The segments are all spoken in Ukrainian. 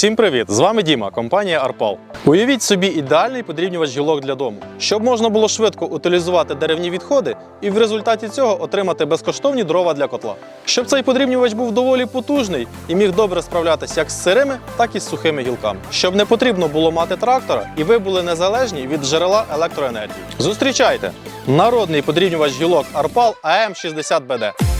Всім привіт! З вами Діма, компанія Арпал. Уявіть собі ідеальний подрібнювач гілок для дому, щоб можна було швидко утилізувати деревні відходи і в результаті цього отримати безкоштовні дрова для котла. Щоб цей подрібнювач був доволі потужний і міг добре справлятися як з сирими, так і з сухими гілками. Щоб не потрібно було мати трактора, і ви були незалежні від джерела електроенергії. Зустрічайте! Народний подрібнювач гілок Арпал АМ60БД. У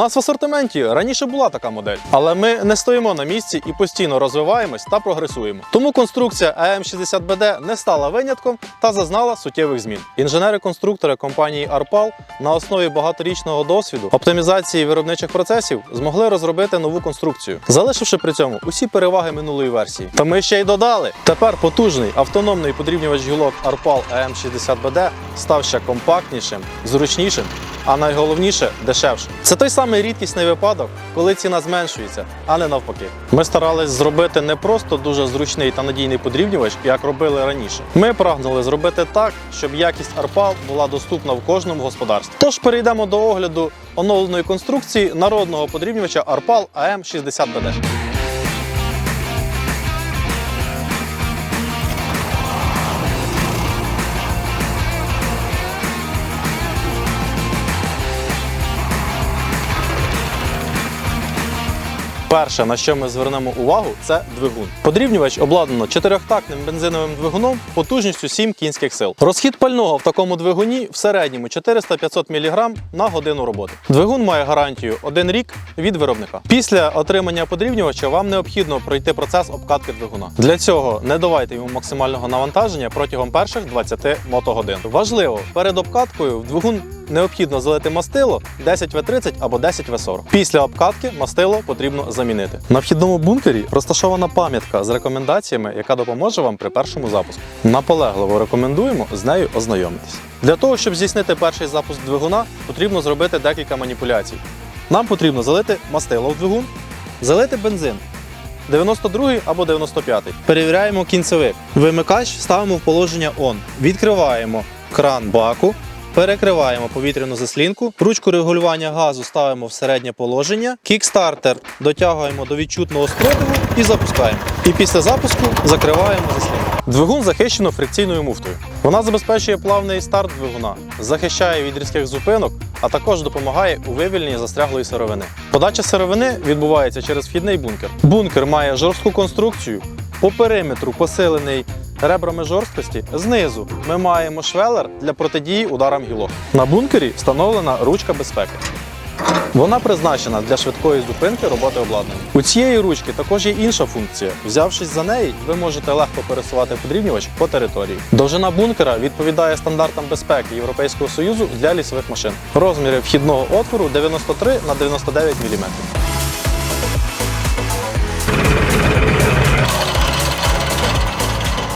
нас в асортименті раніше була така модель, але ми не стоїмо на місці і постійно розвиваємось та прогресуємо. Тому конструкція AM60BD не стала винятком та зазнала суттєвих змін. Інженери-конструктори компанії Arpal на основі багаторічного досвіду оптимізації виробничих процесів змогли розробити нову конструкцію, залишивши при цьому усі переваги минулої версії. Та ми ще й додали. Тепер потужний автономний подрібнювач гілок Arpal AM60BD став ще компактнішим, зручнішим а найголовніше дешевше. Це той самий рідкісний випадок, коли ціна зменшується, а не навпаки. Ми старались зробити не просто дуже зручний та надійний подрібнювач, як робили раніше. Ми прагнули зробити так, щоб якість арпал була доступна в кожному господарстві. Тож перейдемо до огляду оновленої конструкції народного подрібнювача Арпал АМ60БД. Перше, на що ми звернемо увагу, це двигун. Подрібнювач обладнано чотирьохтактним бензиновим двигуном потужністю 7 кінських сил. Розхід пального в такому двигуні в середньому 400-500 мг на годину роботи. Двигун має гарантію 1 рік від виробника. Після отримання подрібнювача вам необхідно пройти процес обкатки двигуна. Для цього не давайте йому максимального навантаження протягом перших 20 мотогодин. Важливо, перед обкаткою в двигун необхідно залити мастило 10В30 або 10В40. Після обкатки мастило потрібно замінити. На вхідному бункері розташована пам'ятка з рекомендаціями, яка допоможе вам при першому запуску. Наполегливо рекомендуємо з нею ознайомитись. Для того, щоб здійснити перший запуск двигуна, потрібно зробити декілька маніпуляцій. Нам потрібно залити мастило в двигун, залити бензин. 92 або 95. Перевіряємо кінцевик. Вимикач ставимо в положення ON. Відкриваємо кран баку. Перекриваємо повітряну заслінку, ручку регулювання газу ставимо в середнє положення, кікстартер дотягуємо до відчутного спротиву і запускаємо. І після запуску закриваємо заслінку. Двигун захищено фрикційною муфтою. Вона забезпечує плавний старт двигуна, захищає від різких зупинок, а також допомагає у вивільненні застряглої сировини. Подача сировини відбувається через вхідний бункер. Бункер має жорстку конструкцію, по периметру посилений ребрами жорсткості. Знизу ми маємо швелер для протидії ударам гілок. На бункері встановлена ручка безпеки. Вона призначена для швидкої зупинки роботи обладнання. У цієї ручки також є інша функція. Взявшись за неї, ви можете легко пересувати подрібнювач по території. Довжина бункера відповідає стандартам безпеки Європейського союзу для лісових машин. Розміри вхідного отвору 93 на 99 мм.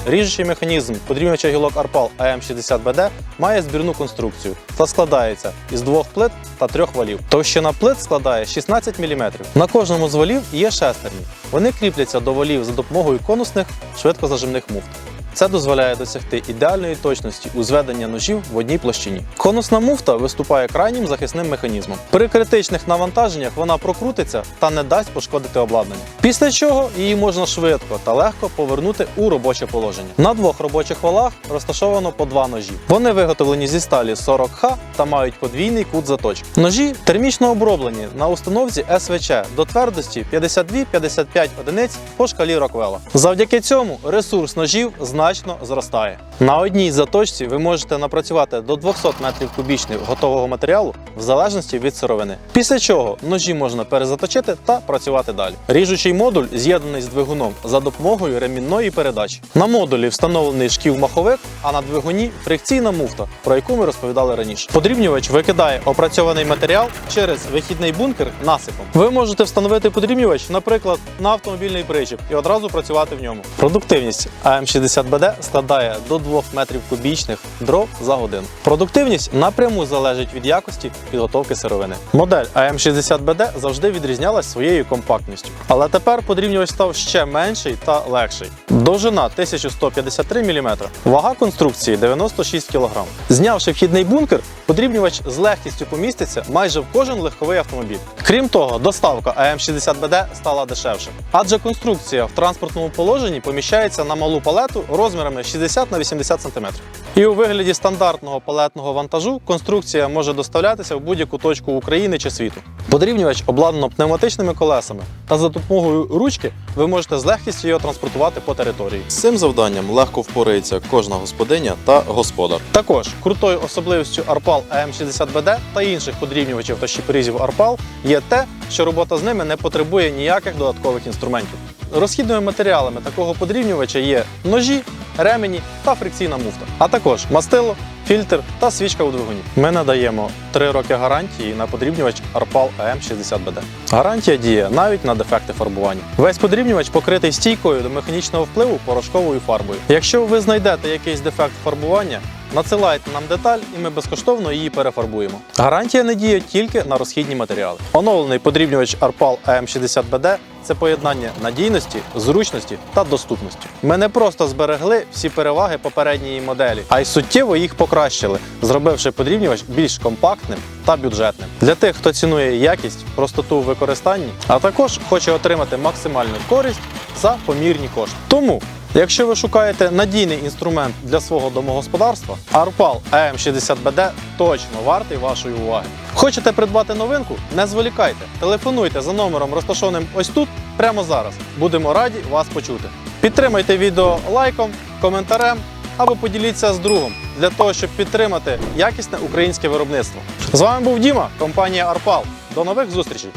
Ріжучий механізм подрівнювача гілок Арпал АМ60БД має збірну конструкцію та складається із двох плит та трьох валів. Товщина плит складає 16 мм. На кожному з валів є шестерні. Вони кріпляться до валів за допомогою конусних швидкозажимних муфт. Це дозволяє досягти ідеальної точності у зведення ножів в одній площині. Конусна муфта виступає крайнім захисним механізмом. При критичних навантаженнях вона прокрутиться та не дасть пошкодити обладнання. Після чого її можна швидко та легко повернути у робоче положення. На двох робочих валах розташовано по два ножі. Вони виготовлені зі сталі 40Х та мають подвійний кут заточки. Ножі термічно оброблені на установці СВЧ до твердості 52-55 одиниць по шкалі Роквелла. Завдяки цьому ресурс ножів значно зростає. На одній заточці ви можете напрацювати до 200 метрів кубічних готового матеріалу в залежності від сировини. Після чого ножі можна перезаточити та працювати далі. Ріжучий модуль з'єднаний з двигуном за допомогою ремінної передачі. На модулі встановлений шків-маховик, а на двигуні фрикційна муфта, про яку ми розповідали раніше. Подрібнювач викидає опрацьований матеріал через вихідний бункер насипом. Ви можете встановити подрібнювач, наприклад, на автомобільний причіп і одразу працювати в ньому. Продуктивність АМ60БД складає до 2 метрів кубічних дров за годину. Продуктивність напряму залежить від якості підготовки сировини. Модель АМ60БД завжди відрізнялась своєю компактністю, але тепер подрібнювач став ще менший та легший. Довжина 1153 мм, вага конструкції 96 кг. Знявши вхідний бункер, подрібнювач з легкістю поміститься майже в кожен легковий автомобіль. Крім того, доставка АМ60БД стала дешевше, адже конструкція в транспортному положенні поміщається на малу палету розмірами 60 на 80 см. І у вигляді стандартного палетного вантажу конструкція може доставлятися в будь-яку точку України чи світу. Подрібнювач обладнано пневматичними колесами, та за допомогою ручки ви можете з легкістю його транспортувати по території. З цим завданням легко впорається кожна господиня та господар. Також крутою особливістю Арпал АМ60BD та інших подрібнювачів та щепорізів Арпал є те, що робота з ними не потребує ніяких додаткових інструментів. Розхідними матеріалами такого подрібнювача є ножі, ремені та фрикційна муфта, а також мастило, фільтр та свічка у двигуні. Ми надаємо 3 роки гарантії на подрібнювач Arpal AM60BD. Гарантія діє навіть на дефекти фарбування. Весь подрібнювач покритий стійкою до механічного впливу порошковою фарбою. Якщо ви знайдете якийсь дефект фарбування, Надсилайте нам деталь, і ми безкоштовно її перефарбуємо. Гарантія не діє тільки на розхідні матеріали. Оновлений подрібнювач Arpal AM60BD це поєднання надійності, зручності та доступності. Ми не просто зберегли всі переваги попередньої моделі, а й суттєво їх покращили, зробивши подрібнювач більш компактним та бюджетним. Для тих, хто цінує якість, простоту в використанні, а також хоче отримати максимальну користь за помірні кошти. Тому Якщо ви шукаєте надійний інструмент для свого домогосподарства, Arpal AM60BD точно вартий вашої уваги. Хочете придбати новинку? Не зволікайте. Телефонуйте за номером, розташованим ось тут, прямо зараз. Будемо раді вас почути. Підтримайте відео лайком, коментарем або поділіться з другом для того, щоб підтримати якісне українське виробництво. З вами був Діма, компанія Arpal. До нових зустрічей!